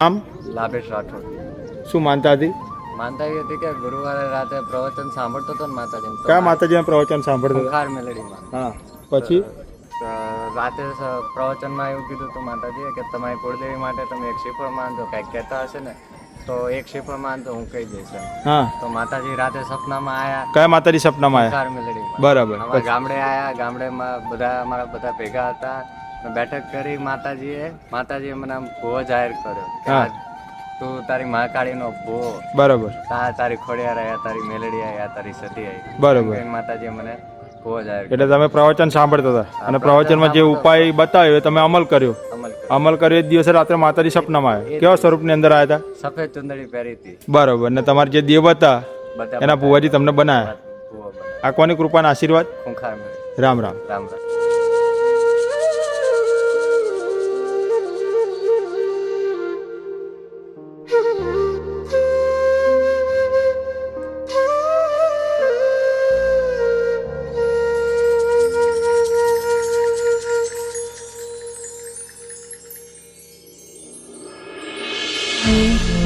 આમ? લાભેશ રાઠોડ. શું માનતા હતી? માનતા હતી કે ગુરુવારે રાતે પ્રવચન સાંભળતો હતો ને માતાજી કયા માતાજીના પ્રવચન સાંભળતો ખુખાર મેલડીમાં. હા પછી? રાતે પ્રવચનમાં એવું કીધું હતું માતાજીએ કે તમારી કુળદેવી માટે તમે એક શિફળ માનજો કંઈક કહેતા હશે ને તો એક શિફળ માનતો હું કહી દઈશ હા. તો માતાજી રાતે સપનામાં આયા. કયા માતાજી સપનામાં આવ્યા ખુખાર મેલડીમાં. બરાબર. ગામડે આયા ગામડેમાં બધા અમારા બધા ભેગા હતા. બેઠક કરી માતાજીએ. માતાજીએ મને આમ ભૂવો જાહેર કર્યો કે હા. આ તું તારી મહાકાળીનો ભૂવો બરાબર. તા તારી ખોડિયાર આયા તારી મેલડી આયા તારી સતી આવી બરાબર. એમ માતાજીએ મને ભૂવો જાહેર એટલે તમે પ્રવચન સાંભળતા હતા. અને પ્રવચનમાં જે ઉપાય બતાવ્યો એ તમે અમલ કર્યો. અમલ કર્યો. અમલ કર્યો એ જ દિવસે રાત્રે માતાજી સપનામાં આવ્યા. કેવા સ્વરૂપની અંદર આવ્યા હતા? સફેદ ચુંદડી પહેરી હતી. બરાબર. ને તમારે જે દેવ હતા બધા એના ભુવાજી તમને બનાવ્યા ભૂવો બને આ કોની કૃપાના આશીર્વાદ? ખૂંખાર મેળવી રામ રામ. રામ રામ. આમ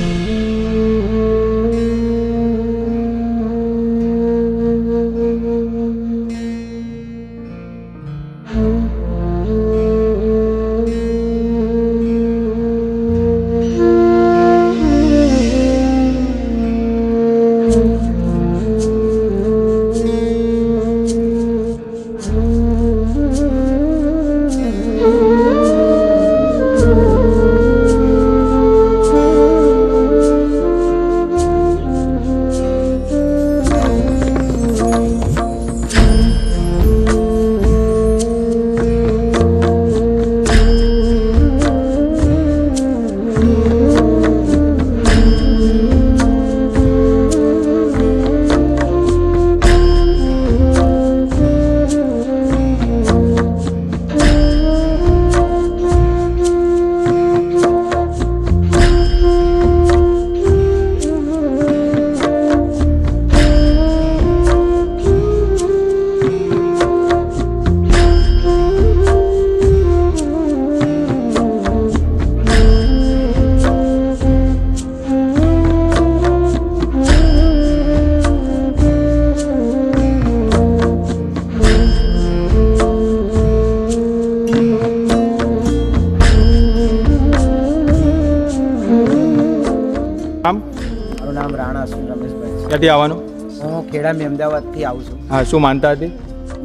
ક્યાંથી આવવાનું? હું ખેડા અમદાવાદથી આવું છું. હા શું માનતા હતી?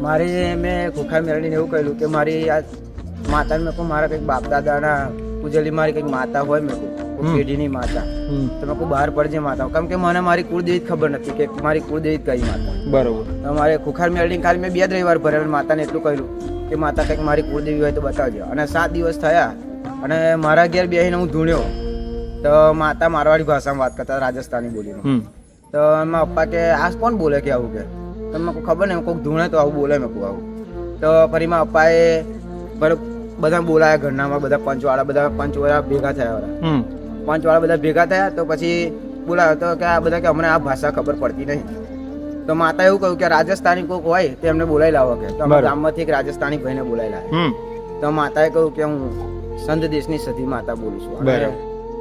મારે મેં ખોખા મેળવીને એવું કહ્યું કે મારી આ માતાને મેં મારા કંઈક બાપ દાદાના પૂજેલી મારી કંઈક માતા હોય મેં પેઢીની માતા. તો મેં બહાર પડજે માતા કેમ કે મને મારી કુળદેવી ખબર નથી કે મારી કુળદેવી કઈ માતા. બરોબર. મારે ખુખાર મેળવી ખાલી મેં બે રવિવાર ભરેલા માતાને એટલું કહ્યું કે માતા કંઈક મારી કુળદેવી હોય તો બતાવજો. અને સાત દિવસ થયા અને મારા ઘેર બેસીને હું ધૂણ્યો. તો માતા મારવાડી ભાષામાં વાત કરતા રાજસ્થાની બોલીમાં તો એમાં પપ્પા કે આ કોણ બોલે કે આવું કે? તો મેં ખબર નહીં કોઈક ધૂણે તો આવું બોલે મેં કહું આવું. તો ફરી મારા પપ્પાએ બધા બોલાયા ઘરનામાં બધા પંચવાળા બધા પંચવાળા ભેગા થયા બધા પંચવાળા બધા ભેગા થયા તો પછી બોલાયો તો કે આ બધા કે અમને આ ભાષા ખબર પડતી નહીં. તો માતા એવું કહ્યું કે રાજસ્થાની કોઈક હોય તો એમને બોલાવી લાવો કે. તો ગામમાંથી એક રાજસ્થાની ભાઈને બોલાવી લાવે તો માતાએ કહ્યું કે હું સંત દેશની સધી માતા બોલું છું.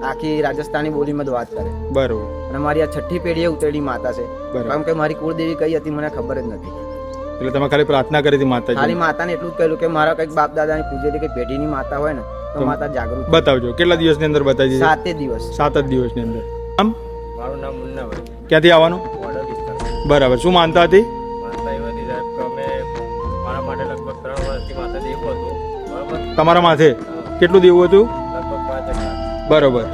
આખી રાજસ્થાની બોલીમાં જ વાત કરે. બરોબર. અને મારી આ છઠ્ઠી પેઢીએ ઉતરેલી માતા છે. બરાબર. કારણ કે મારી કુળદેવી કઈ હતી મને ખબર જ નથી. એટલે તમે ખાલી પ્રાર્થના કરી હતી ખાલી માતાને એટલું જ કહેલું કે મારા કંઈક બાપ દાદાની પૂજેલી કઈ પેઢીની માતા હોય ને તો માતા જાગૃત બતાવજો કેટલા દિવસની અંદર બતાવી સાતે દિવસ. સાત જ દિવસની અંદર. આમ? મારું નામ મુન્નાભાઈ. ક્યાંથી આવવાનું? બરાબર. શું માનતા હતી? માતા એવી હતી સાહેબ કે અમે મારા માટે લગભગ ત્રણ વર્ષથી માતા દેવું હતું. બરોબર? તમારા માથે? કેટલું દેવું હતું? બરોબર.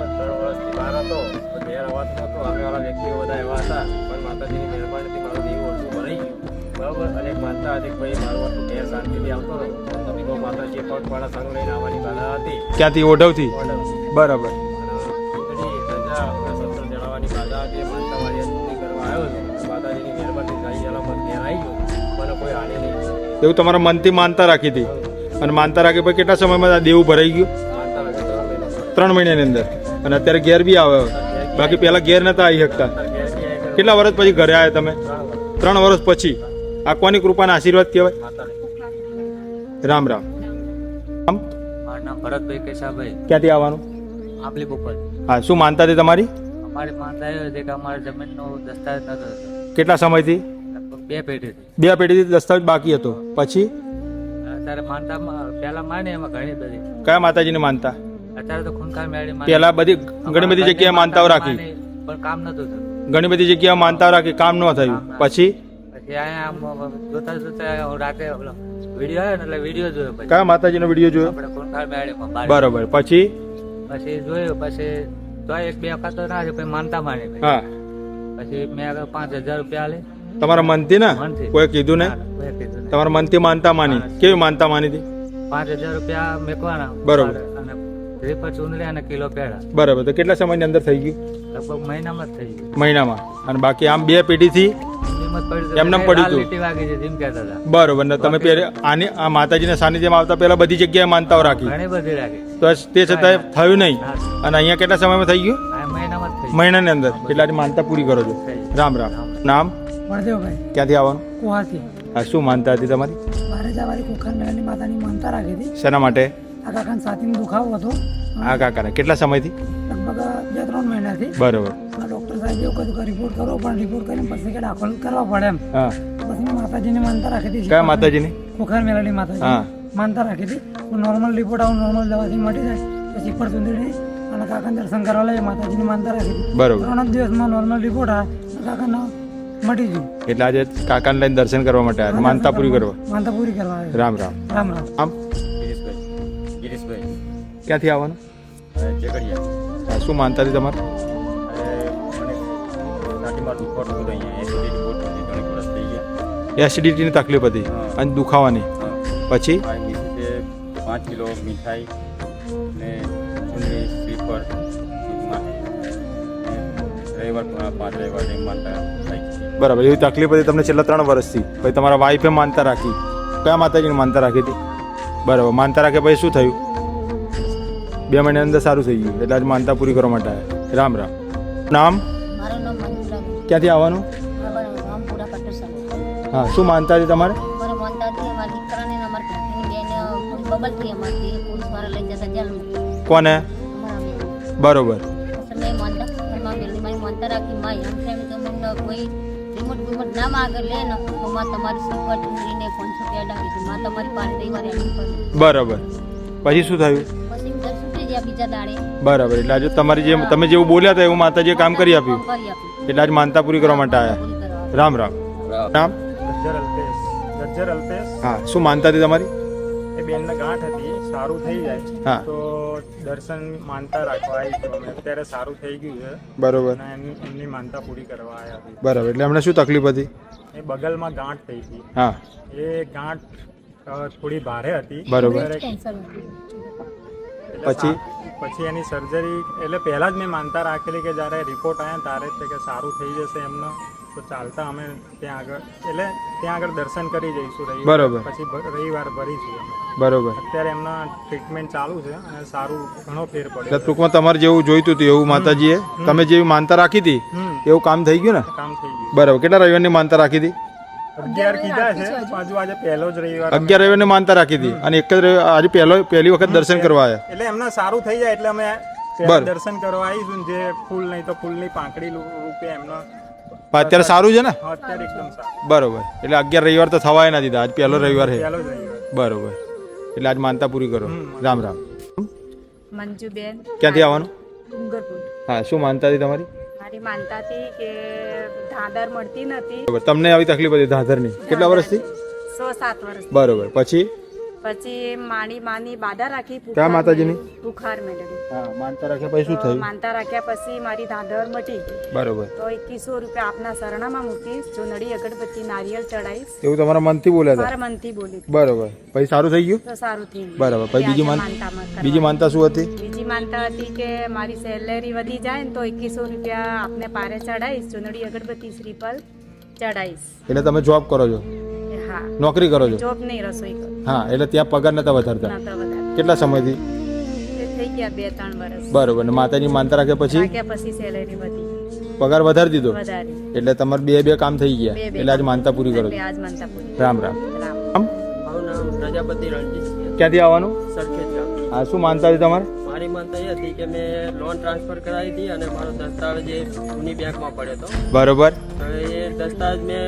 ક્યાંથી? ઓઢવથી? બરાબર. એવું તમારા મનથી માનતા રાખી હતી. અને માનતા રાખી પછી કેટલા સમયમાં દેવું ભરાઈ ગયું? ત્રણ મહિનાની અંદર. અને અત્યારે ઘેર બી આવે બાકી પહેલાં ઘેર નતા આવી શકતા. કેટલા વર્ષ પછી ઘરે આવ્યા તમે? ત્રણ વર્ષ પછી. આ કોની કૃપાના આશીર્વાદ કહેવાય? રામ રામ. ભરતભાઈ કેશાભાઈ. ક્યાંથી આવવાનું? આપલી બપોર હા શું માનતા હતી તમારી? અમારી માનતા એ હતી કે અમારે જમીનનો દસ્તાવેજ નતો કેટલા સમયથી? બે પેઢી બે પેઢીથી દસ્તાવેજ બાકી હતો. પછી? અત્યારે માનતા પહેલા માને એમાં ઘણી બધી. કયા માતાજીને માનતા? અત્યારે તો ખૂનકાર મેળવી પેલા બધી ઘણી બધી જગ્યાએ માનતાઓ રાખી. પણ કામ નતું થયું ઘણી બધી જગ્યાએ માનતાઓ રાખી કામ ન થયું. પછી? પછી અહીંયા જોતા જોતા રાતે વીડિયો આવ્યો એટલે વીડિયો જોયો પછી. કયા માતાજીનો વીડિયો જોયો? આપણે ખૂનકાર મેળવી બરોબર. પછી? પછી જોયું પછી તો એક બે વખત તો ના છે પછી માનતા માની પછી. હા. પછી મેં પાંચ હજાર રૂપિયા લે તમારા મનથી ને? કોઈ કીધું ને? તમારા મનથી માનતા માની. કેવી માનતા માની હતી? પાંચ હજાર રૂપિયા મેકવાના. બરોબર. અને શ્રીફળ ચૂંદડી અને કિલો પેડા. બરાબર તો કેટલા સમયની અંદર થઈ ગયું? લગભગ મહિનામાં જ થઈ ગયું. મહિનામાં. અને બાકી આમ બે પેઢીથી એમને હતું. પડ્યું હતું. બરોબર ને તમે આની આ માતાજીના સાનિધ્યમાં આવતા પહેલા બધી જગ્યાએ માનતાઓ રાખી. તો તે છતાંય થયું નહીં. અને અહીંયા કેટલા સમયમાં થઈ ગયું? આ મહિનામાં મહિનાની અંદર. એટલાની માનતા પૂરી કરો છો. રામ રામ. નામ? ક્યાંથી આવવાનું? હા શું માનતા હતી તમારી? મારે જવાની કુખર મેળાની માતાની માનતા રાખી હતી. શેના માટે? આ કાકાને છાતીમાં દુખાવો હતો. આ કાકાને કેટલા સમયથી? લગભગ બે ત્રણ મહિનાથી. બરોબર. ડોક્ટર સાહેબ એવું કહ્યું કે રિપોર્ટ કરો પણ રિપોર્ટ કરીને પછી કે દાખલ કરવા પડે એમ. પછી મેં માતાજીની માનતા રાખી હતી. કયા માતાજીની? કુખર મેળાની માતાજી. હા. માનતા રાખી હતી. નોર્મલ રિપોર્ટ આવું નોર્મલ દવાથી મટી જાય. પછી પર સુંદરી અને કાકાને દર્શન કરવા લઈએ માતાજીની માનતા રાખી હતી. બરોબર. ત્રણ દિવસમાં નોર્મલ રિપોર્ટ આ કાકાને મટી ગયું. એટલે આજે કાકાને લઈને દર્શન કરવા માટે માનતા પૂરી કરવા. માનતા પૂરી કરવા. રામ રામ. રામ રામ. ક્યાંથી આવવાનું? શું માનતા હતી તમારે? એસિડિટીની તકલીફ હતી અને દુખાવાની. પછી? પાંચ કિલો મીઠાઈ ને થાય છે બરાબર એવી તકલીફ હતી તમને છેલ્લા ત્રણ વર્ષથી. પછી તમારા વાઈફે માનતા રાખી. કયા માતાજીને માનતા રાખી હતી? બરાબર માનતા રાખે પછી શું થયું? બે મહિના અંદર સારું થઈ ગયું. એટલે આજ માનતા પૂરી કરવા માટે આવ્યા રામ રામ. નામ? મારું ક્યાંથી આવવાનું? હા શું માનતા હતી તમારે? કોને? બરોબર. બરાબર. પછી શું થયું? છૂટી બીજા દાડે. બરાબર એટલે આજે તમારી જે તમે જેવું બોલ્યા હતા એવું માતાજીએ કામ કરી આપ્યું? કામ કરી આપ્યું. એટલે આજે માનતા પૂરી કરવા માટે આવ્યા રામ રામ. રામ. ગજ્જર અલ્પેશ. ગજ્જર અલ્પેશ. હા શું માનતા હતી તમારી? એ બેનને ગાંઠ હતી સારું થઈ જાય. હા. તો દર્શન માનતા રાખવા આવી તો અત્યારે સારું થઈ ગયું છે. બરોબર. અને એમની એમની માનતા પૂરી કરવા આવ્યા હતી બરાબર એટલે એમને શું તકલીફ હતી? એ બગલમાં ગાંઠ થઈ હતી. હા. એ ગાંઠ થોડી ભારે હતી. બરોબર. પછી? પછી એની સર્જરી એટલે પહેલાં જ મેં માનતા રાખેલી કે જ્યારે રિપોર્ટ આવ્યા ત્યારે જ કે સારું થઈ જશે એમનો. તો ચાલતા અમે ત્યાં આગળ એટલે ત્યાં આગળ દર્શન કરી જઈશું બરોબર. પછી રવિવાર ભરીશું બરોબર. અત્યારે એમના ટ્રીટમેન્ટ ચાલુ છે અને સારું ઘણો ફેર પડ્યો. ટૂંકમાં તમારે જેવું જોઈતું હતું એવું માતાજીએ તમે જેવી માનતા રાખી હતી એવું કામ થઈ ગયું ને? કામ થઈ ગયું. બરાબર. કેટલા રવિવારની માનતા રાખી હતી? અગિયાર કીધા છે બાજુ આજે પહેલો જ રવિવાર અગિયાર રવિવારની માનતા રાખી હતી. અને એક જ આજે પહેલો પહેલી વખત દર્શન કરવા આવ્યા. એટલે એમને સારું થઈ જાય એટલે અમે દર્શન કરવા આવીશું જે ફૂલ નહીં તો ફૂલની પાંખડી રૂપે એમનો અત્યારે સારું છે ને? અત્યારે એકદમ સારું. બરોબર. એટલે અગિયાર રવિવાર તો થવાય ના દીધા. આજ પહેલો રવિવાર છે. બરોબર. એટલે આજ માનતા પૂરી કરો. રામ રામ. મંજુબેન. ક્યાંથી આવવાનું? ડુંગરપુર. હા શું માનતા હતી તમારી? મારી માનતા હતી કે ધાદર મળતી નથી. તમને આવી તકલીફ હતી ધાધરની? કેટલા વર્ષથી? સો સાત વર્ષ બરોબર. પછી? પછી માણી માની બાધા રાખી ક્યાં માતાજીની? બુખાર મેળવી. હા માનતા રાખ્યા પછી શું થયું? માનતા રાખ્યા પછી મારી ધાધર મટી ગઈ. બરોબર. તો એકવીસો રૂપિયા આપના શરણામાં મૂકીશ ચુનડી અગરબત્તી નારિયેળ ચડાવીશ એવું તમારા મનથી બોલ્યા હતા? મારા મનથી બોલી. બરોબર. પછી સારું થઈ ગયું? તો સારું થઈ ગયું. બરાબર. પછી બીજી માન કરવા. બીજી માનતા શું હતી? બીજી માનતા હતી કે મારી સેલેરી વધી જાય ને તો એકવીસો રૂપિયા આપને પારે ચડાવીશ ચુંદડી અગરબત્તી શ્રીફળ ચડાવીશ એટલે તમે જોબ કરો છો? હા. નોકરી કરો છો? જોબ નહીં રસોઈ કરું. હા એટલે ત્યાં પગાર નતા વધારતા? કેટલા સમયથી? થઈ ગયા બે ત્રણ વર્ષ. બરોબર ને માતાજી માનતા રાખ્યા પછી? રાખ્યા પછી સેલેરી વધી. પગાર વધારી દીધો? એટલે તમારે બે બે કામ થઈ ગયા? એટલે આજ માનતા પૂરી કરો આજ માનતા પૂરી રામ રામ. પ્રજાપતિ રણજીત ક્યાંથી આવવાનું? સરખેજ હા શું માનતા હતી તમારે? મારી માનતા એ હતી કે મેં લોન ટ્રાન્સફર કરાવી હતી અને મારો દસ્તાવેજ એ જૂની બેંકમાં પડ્યો હતો. બરોબર. તો એ દસ્તાવેજ મેં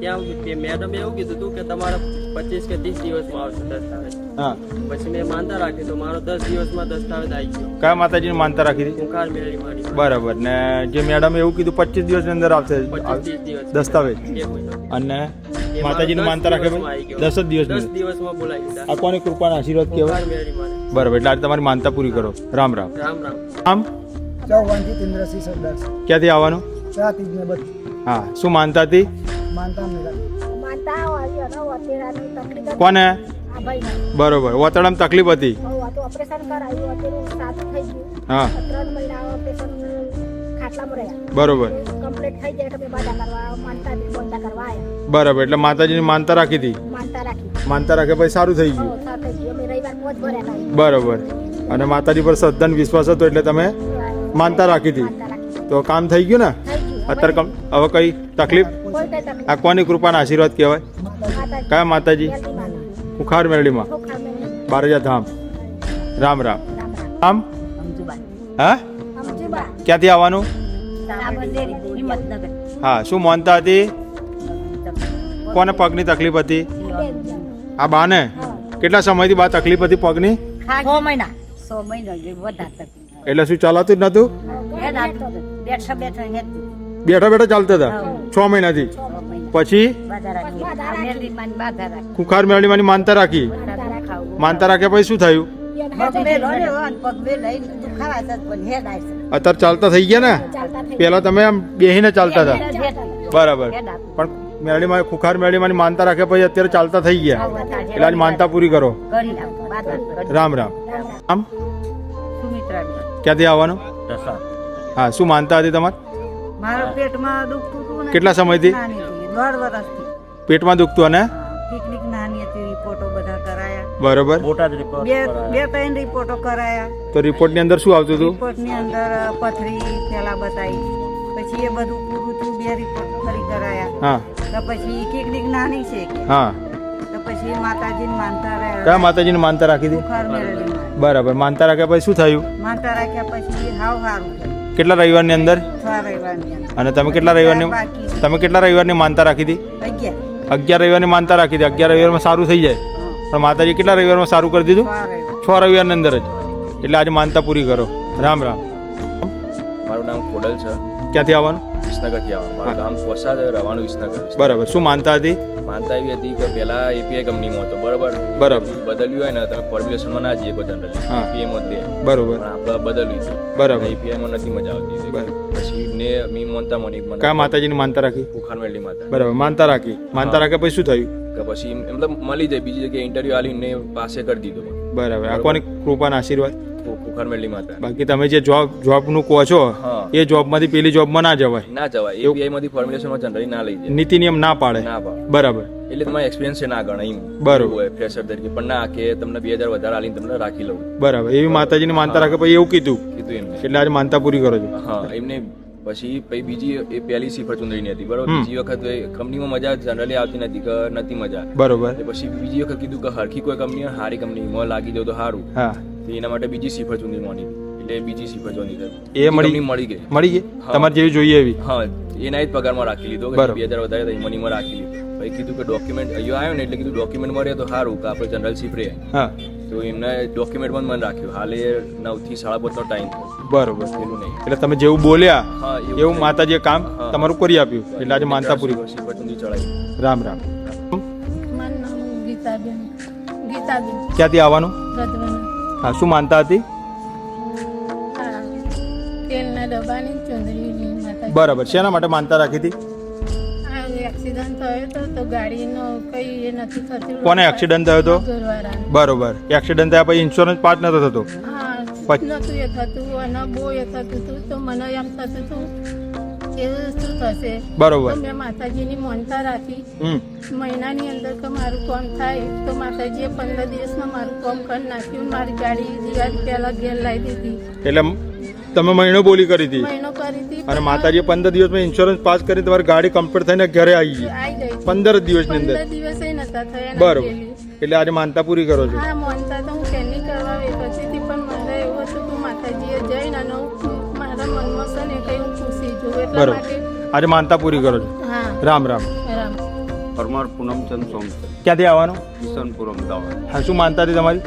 ત્યાં મેડમે એવું કીધું હતું કે તમારા પચીસ કે ત્રીસ દિવસમાં આવશે દસ્તાવેજ. હા. પછી મેં માનતા રાખી તો મારો દસ દિવસમાં દસ્તાવેજ આવી ગયો. કયા માતાજીની માનતા રાખી હતી? હું કાર મેળવી મારી બરાબર. ને જે મેડમ એવું કીધું પચીસ દિવસની અંદર આવશે દસ્તાવેજ? અને એ માનતા રાખે. દસ જ દિવસ દિવસમાં બોલાવી આ કોની કૃપાના આશીર્વાદ કહેવાય? બરાબર એટલે આજે તમારી માનતા પૂરી કરો. રામ રામ. રામ રામ. આમ? ચૌહાણથી ઇન્દ્રસિંહ સરદાર ક્યાંથી આવવાનું? રાતી ને બધું. હા શું માનતા હતી માનતા મેળા માનતા આવી અને વતેરાની તકલીફ કોને? બરોબર વતડામાં તકલીફ હતી. ઓપરેશન કરાયું અત્યારે સારું થઈ ગયું. હા. ત્રણ મહિના ઓપરેશન ખાટલામાં રહ્યા બરોબર. કમ્પ્લીટ થઈ જાય એટલે બાધા કરવા માનતા બોલતા કરવા આવ્યા. બરાબર એટલે માતાજીની માનતા રાખી હતી? માનતા રાખી. માનતા રાખે પછી સારું થઈ ગયું? બરોબર. અને માતાજી પર શ્રદ્ધા વિશ્વાસ હતો એટલે તમે માનતા રાખી હતી? તો કામ થઈ ગયું ને? અત્યારે કમ હવે કઈ તકલીફ? કોઈ આ કોની કૃપાના આશીર્વાદ કહેવાય? કયા માતાજી? ઉખાર મેરડીમાં. બારજા ધામ. રામ રામ. રામ હા? ક્યાંથી આવવાનું? હા શું માનતા હતી? કોને પગની તકલીફ હતી? આ બાને? કેટલા સમયથી બા તકલીફ હતી પગની? એટલે શું ચલાતું જ નતું? બેઠા બેઠા ચાલતા હતા? છ મહિનાથી? પછી? ખુખાર મેળડીમાંની માનતા રાખી? માનતા રાખ્યા પછી શું થયું? અત્યારે ચાલતા થઈ ગયા ને? પેલા તમે આમ બેહીને ચાલતા હતા? બરાબર. પણ મેળીમાં ખુખાર મેળીમાં માનતા રાખે પછી અત્યારે ચાલતા થઈ ગયા. એટલે આજ માનતા પૂરી કરો. રામ રામ. આમ? ક્યાંથી આવવાનું? હા શું માનતા હતી તમારે? મારા પેટમાં દુખતું કેટલા સમયથી? દોઢ વર્ષથી પેટમાં દુખતું અને? કરાયા રિપોર્ટ બે બે ત્રણ રિપોર્ટો કરાયા. તો રિપોર્ટની અંદર શું આવતું હતું? રિપોર્ટની અંદર પથરી પેલા બતાવી. પછી એ બધું પૂરું થયું બે રિપોર્ટ ફરી કરાયા. હા. તો પછી પિકનિક નાની છે હા. તો પછી માતાજીને માનતા રહ્યા. કયા માતાજીની માનતા રાખી હતી? બરાબર. માનતા રાખ્યા પછી શું થયું? માનતા રાખ્યા પછી હાવ સારું કેટલા રવિવારની અંદર? અંદર. અને તમે કેટલા રવિવારની તમે કેટલા રવિવારની માનતા રાખી હતી? અગિયાર. અગિયાર રવિવારની માનતા રાખી હતી. અગિયાર રવિવારમાં સારું થઈ જાય. પણ માતાજી કેટલા રવિવારમાં સારું કરી દીધું? છ રવિવારની અંદર જ. એટલે આજે માનતા પૂરી કરો. રામ રામ. મારું નામ કોડલ છે. ક્યાંથી આવવાનું? વિસનગરથી આવવાનું. મારું ગામ કોસા રવાનું વિસનગર બરાબર. શું માનતા હતી? માનતા એવી હતી કે પહેલા એપીઆઈ કંપનીમાં હતો બરાબર? બરાબર. બદલ્યું હોય ને તમે ફોર્મ્યુલેશનમાં ના જઈએ બધા જનરલી. એપીઆઈમાં જ બરોબર. આપણે બદલ્યું છે. બરાબર. એપીઆઈમાં નથી મજા આવતી. બરાબર. પછી ને મી મોનતા મને માતાજીની માનતા રાખી? બુખાર મેળવી માતા. બરાબર. માનતા રાખી. માનતા રાખ્યા પછી શું થયું? કે પછી મતલબ મળી જાય. બીજી જગ્યાએ ઇન્ટરવ્યુ આલીને પાસે કરી દીધો બરાબર. આ કૃપાના આશીર્વાદ? બુખાર મેળવી બાકી તમે જે જોબ જોબનું કહો છો. એ જોબમાંથી પેલી જોબમાં ના જવાય. ના જવાય. એપીઆઈ માંથી ફોર્મ્યુલેશનમાં જનરલી ના લઈ જાય. નીતિ નિયમ ના પાડે. ના પાડે. બરાબર. એટલે તમારે એક્સપિરિયન્સ છે ના ગણાય એમ. બરોબર. ફ્રેશર તરીકે. પણ ના કે તમને બે હજાર વધારે આલીને તમને રાખી લઉં. બરાબર. એવી માતાજીની માનતા રાખે પછી એવું કીધું. કીધું એમને. એટલે આજે માનતા પૂરી કરો છો. હા એમને પછી પછી બીજી એ પહેલી સિફર ચૂંટણી હતી બરોબર? બીજી વખત એ કંપનીમાં મજા જનરલી આવતી નથી કે નથી મજા. બરોબર. પછી બીજી વખત કીધું કે હરખી કોઈ કંપની હારી સારી કંપનીમાં લાગી જાવ તો સારું એના માટે બીજી સિફર ચુંદડી મોની એટલે બીજી સિફર ચુંદડી એ એ મળી- મળી ગઈ. મળી ગઈ? તમારે જેવી જોઈએ એવી? હા એના જ પગારમાં રાખી લીધો બે હજાર વધારે થઈ એ મનીમાં રાખી લીધો. પછી કીધું કે ડોક્યુમેન્ટ અહીંયા આવ્યો ને એટલે કીધું ડોક્યુમેન્ટ મળે તો સારું કે આપણે જનરલ શિપ રહે. હા. તો એમને ડોક્યુમેન્ટ પણ મને રાખ્યું. હાલે નવથી સાડા પાંચનો ટાઈમ બરોબર. એવું નહીં. એટલે તમે જેવું બોલ્યા એવું માતાજીએ કામ તમારું કરી આપ્યું. એટલે આજે માનતા પૂરી. ચડાવી રામ રામ. ગીતાબેન ગીતાબેન. ક્યાંથી આવવાનું? હા શું માનતા હતી? બરાબર શેના માટે માનતા રાખી હતી? કોને એક્સિડન્ટ થયો તો તો ગાડીનો કઈ એ નથી થતું. કોને accident થયો તો? ઘરવાળાને. બરોબર એક્સિડન્ટ થયા પછી ઇન્સ્યોરન્સ પાસ નતો થતો? નતું એ થતું અને બહુ એ થતું હતું તો મને એમ થતું હતું કે શું થશે? બરોબર. મેં માતાજીની માનતા રાખી. મહિનાની અંદર કે મારું કામ થાય. તો માતાજીએ પંદર દિવસમાં મારું કામ કરી નાખ્યું. મારી ગાડી દિવાળી પહેલા ઘેર લાવી દીધી. એટલે તમે મહિનો બોલી કરી હતી? અને માતાજીએ પંદર દિવસમાં ઇન્સ્યોરન્સ પાસ કરી તમારી ગાડી કમ્પ્લીટ થઈને ઘરે આવી ગઈ. પંદર દિવસની અંદર. બરોબર. એટલે આજે માનતા પૂરી કરો છો? બરોબર. આજે માનતા પૂરી કરો છો? રામ રામ. રામ. પરમાર પૂનમચંદ સોમસર ક્યાંથી આવવાનું? કિશનપુર અમદાવાદ હા શું માનતા હતી તમારી?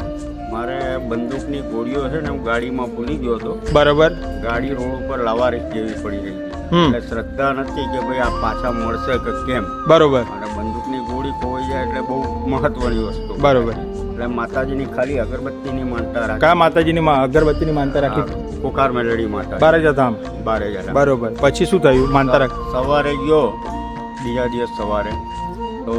મારે બંદૂકની ગોળીઓ છે ને હું ગાડીમાં ભૂલી ગયો હતો. બરોબર. ગાડી રોડ ઉપર લાવારીસ જેવી પડી રહી હમ. એટલે શ્રદ્ધા નથી કે ભાઈ આ પાછા મળશે કે કેમ. બરોબર. અને બંદૂકની ગોળી ખોવાઈ જાય એટલે બહુ મહત્વની વસ્તુ. બરોબર. એટલે માતાજીની ખાલી અગરબત્તીની માનતા રાખી. કયા માતાજીની અગરબત્તીની માનતા રાખી? પોકાર મેલડી માતા. બારેજા જતા બારેજા બરોબર. પછી શું થયું? માનતા રાખ. સવારે ગયો બીજા દિવસ સવારે. તો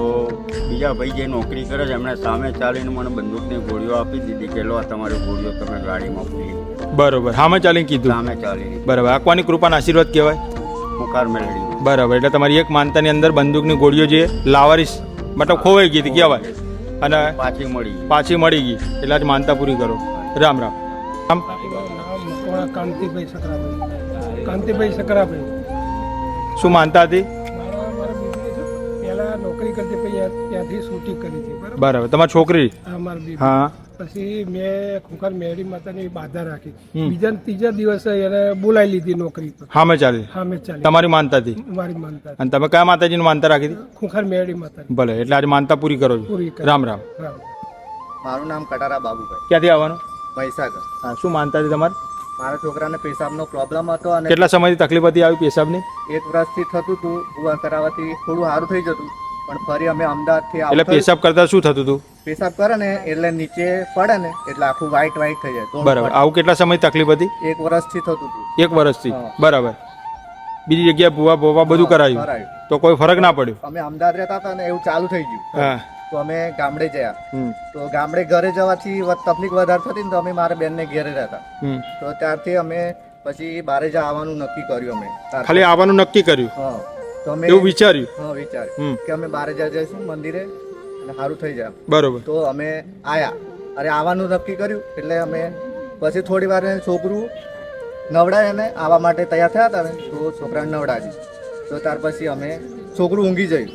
બીજા ભાઈ જે નોકરી કરે છે એમણે સામે ચાલીને મને બંદૂકની ગોળીઓ આપી દીધી કે લો આ તમારી ગોળીઓ તમે ગાડીમાં ગયા." બરોબર. હામે ચાલીને કીધું? સામે ચાલીને. બરાબર. આકવાની કૃપાના આશીર્વાદ કહેવાય? પોકાર મેલડી. બરાબર. એટલે તમારી એક માનતાની અંદર બંદૂકની ગોળીઓ જે લાવારીસ મતલબ ખોવાઈ ગઈ હતી કહેવાય. અને પાછી મળી પાછી મળી ગઈ. એટલે આજ માનતા પૂરી કરો. રામ રામ. રામ. કાંતિભાઈ સકરાભાઈ. કાંતિભાઈ સકરાભાઈ. શું માનતા હતી? પહેલા નોકરી કરતી પછી ત્યાંથી શૂટિંગ કરી હતી બરાબર? બરાબર. તમારી છોકરી? હા. પછી મેં ખુખાર મેરી માતાની બાધા રાખી. બીજા ત્રીજા દિવસે એને બોલાવી લીધી નોકરી પર. હામે ચાલી. હા મેં ચાલી. તમારી માનતા હતી? મારી માનતા અને તમે કયા માતાજીની માનતા રાખી હતી? ખુખાર મેરી માતા ભલે એટલે આજે માનતા પૂરી કરો છો. પૂરી કરી. રામ રામ. રામ. મારું નામ કટારા બાબુભાઈ. ક્યાંથી આવવાનું? મહીસાગર. હા શું માનતા હતી તમારે? મારા છોકરાને પેશાબનો પ્રોબ્લેમ હતો અને કેટલા સમયથી તકલીફ હતી આવી પેશાબની? એક વર્ષથી થતું હતું કરાવવાથી થોડું સારું થઈ જતું પણ ફરી અમે અમદાવાદથી એટલે પેશાબ કરતા શું થતું હતું પેશાબ કરે ને એટલે નીચે પડે ને એટલે આખું વ્હાઈટ વ્હાઈટ થઈ જાય. બરાબર. આવું કેટલા સમય તકલીફ હતી? એક વર્ષથી થતું હતું. એક વર્ષથી. બરાબર. બીજી જગ્યાએ ભૂવા ભૂવા બધું કરાયું? તો કોઈ ફરક ના પડ્યો? અમે અમદાવાદ રહેતા હતા ને એવું ચાલુ થઈ ગયું. હા. તો અમે ગામડે ગયા તો ગામડે ઘરે જવાથી તકલીફ વધારે થતી ને તો અમે મારા બેનને ઘેરે રહેતા. તો ત્યારથી અમે પછી બારે જ આવવાનું નક્કી કર્યું અમે. ખાલી આવવાનું નક્કી કર્યું? હા. તો અમે એવું વિચાર્યું? હા વિચાર્યું. કે અમે બારે જ જઈશું મંદિરે. અને સારું થઈ જાય બરોબર. તો અમે આયા. અરે આવવાનું નક્કી કર્યું એટલે અમે પછી થોડી વાર છોકરું નવડાય અને આવવા માટે તૈયાર થયા હતા ને તો છોકરાને નવડાવી. તો ત્યાર પછી અમે છોકરું ઊંઘી જયું.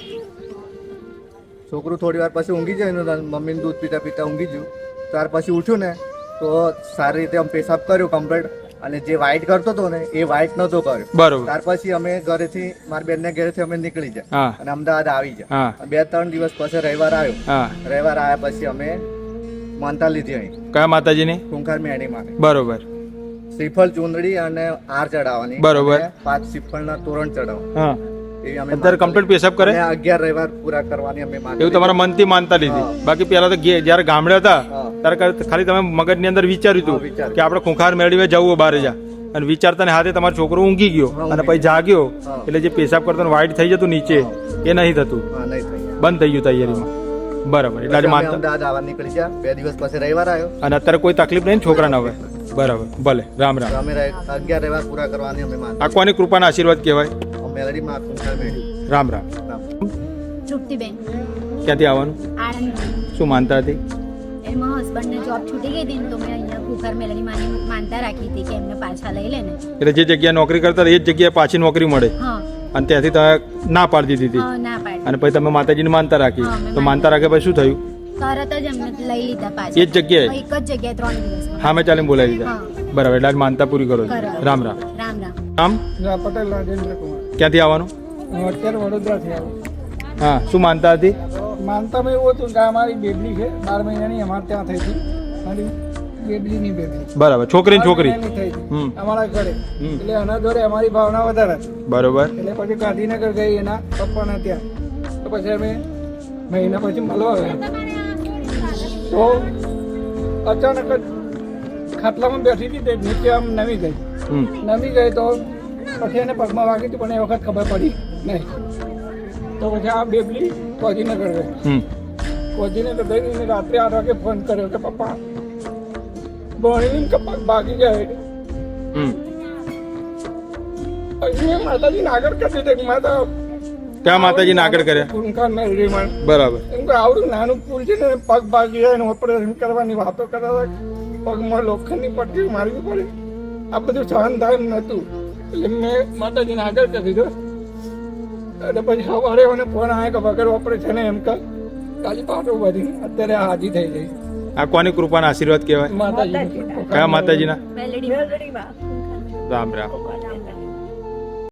છોકરું થોડી વાર પછી ઊંઘી જાય ને મમ્મીને દૂધ પીતા પીતા ઊંઘી ગયું. ત્યાર પછી ઉઠ્યું ને તો સારી રીતે આમ પેશાબ કર્યો કમ્પ્લીટ અને જે વ્હાઈટ કરતો હતો ને એ વ્હાઈટ નતો કર્યો. બરોબર. ત્યાર પછી અમે ઘરેથી મારી બેનને ઘરેથી અમે નીકળી જાય અને અમદાવાદ આવી જાય બે ત્રણ દિવસ પછી રવિવાર આવ્યો. રવિવાર આવ્યા પછી અમે માનતા લીધી અહીં. કયા માતાજીની? કુંખાર મેણી માં બરોબર. શ્રીફળ ચુંદડી અને હાર ચડાવવાની બરોબર. પાંચ શ્રીફળ ના તોરણ ચડાવવા. એવી અમે અત્યારે કમ્પ્લીટ પેશાબ કરે? અગિયાર રવિવાર પૂરા કરવાની અમે માન એવું તમારા મનથી માનતા લીધી. બાકી પહેલા તો જ્યારે ગામડે હતા ત્યારે ખાલી તમે મગજની અંદર વિચાર્યું હતું કે આપણે ખુંખાર મેળવીએ જવું બહાર જા. અને વિચારતા ને હાથે તમારો છોકરો ઊંઘી ગયો અને પછી જાગ્યો. એટલે જે પેશાબ કરતો વાઇટ થઈ જતું નીચે એ નહીં થતું. બંધ થઈ ગયું તૈયારીમાં. બરાબર એટલે આજે માનતા અમદાવાદ આવવા નીકળી ગયા. બે દિવસ પછી રવિવાર આવ્યો. અને અત્યારે કોઈ તકલીફ નહીં ને છોકરાને હવે? બરાબર ભલે. રામ રામ. અમે અગિયાર રવિવાર પૂરા કરવાની અમે આ કોની કૃપાના આશીર્વાદ કહેવાય. મેલડીમાં ટૂંકાર મેળી રામ રામ. તૃપ્તિબેન ક્યાંથી આવવાનું? આણંદ. શું માનતા હતી? એમાં હસબન્ડને જોબ છૂટી ગઈ હતી તો મેં અહીંયા કુકર મેલડી માની માનતા રાખી હતી કે એમને પાછા લઈ લે ને. એટલે જે જગ્યાએ નોકરી કરતા એ જ જગ્યાએ પાછી નોકરી મળે. હા. અને ત્યાંથી તમે ના પાડી દીધી હતી. અને પછી તમે માતાજીની માનતા રાખી. તો માનતા રાખે પછી શું થયું? તરત જ એમને લઈ લીધા એ પાછા જ જગ્યાએ? એક જ જગ્યાએ ત્રણ દિવસ. હા મેં ચાલીને બોલાવી દીધા? બરાબર એટલે માનતા પૂરી કરો છો. રામ રામ. રામ રામ. પટેલ રાજેન્દ્ર કુમાર ક્યાંથી આવવાનું? હું અત્યારે વડોદરાથી આવું. હા શું માનતા હતી? માનતા મેં એવું હતું કે અમારી મારી બેબલી છે બાર મહિનાની અમારે ત્યાં થઈ હતી. મારી બેબલીની બેબલી. બરાબર છોકરી. છોકરી થઈ અમારા ઘરે. એટલે એના દોરે અમારી ભાવના વધારે બરોબર. એટલે પછી ગાંધીનગર ગઈ એના પપ્પાના ત્યાં. તો પછી અમે મહિના પછી મળવા ગયા તો અચાનક જ ખાટલામાં બેઠી હતી નીચે આમ નમી ગઈ. નમી ગઈ તો પછી એને પગમાં વાગી હતી પણ એ વખત ખબર પડી નહીં. તો પછી આ બેબલી ફોજીનગર ગઈ. હમ. ગઈ ગઈને રાત્રે આઠ વાગે ફોન કર્યો કે પપ્પા ભણીને કે પગ ભાગી ગયા હમ. પછી મેં માતાજીને આગળ કરી દીધું માતા ત્યાં માતાજીને આગળ કર્યા? બરાબર. આવડું નાનું પુલ છે ને પગ ભાગી જાય ઓપરેશન કરવાની વાતો કરતા પગમાં લોખંડની પટ્ટી મારવી પડે. આ બધું સહન થાય એટલે મેં માતાજીને આગળ કરી દીધો. અને પછી સવારે મને ફોન આવ્યો કે વગર ને એમ કે કાલી પાટો બધી અત્યારે આ હાજી થઈ ગઈ. આ કોની કૃપાના આશીર્વાદ કહેવાય? માતાજી કયા માતાજીના? મેલડી રામ રામ.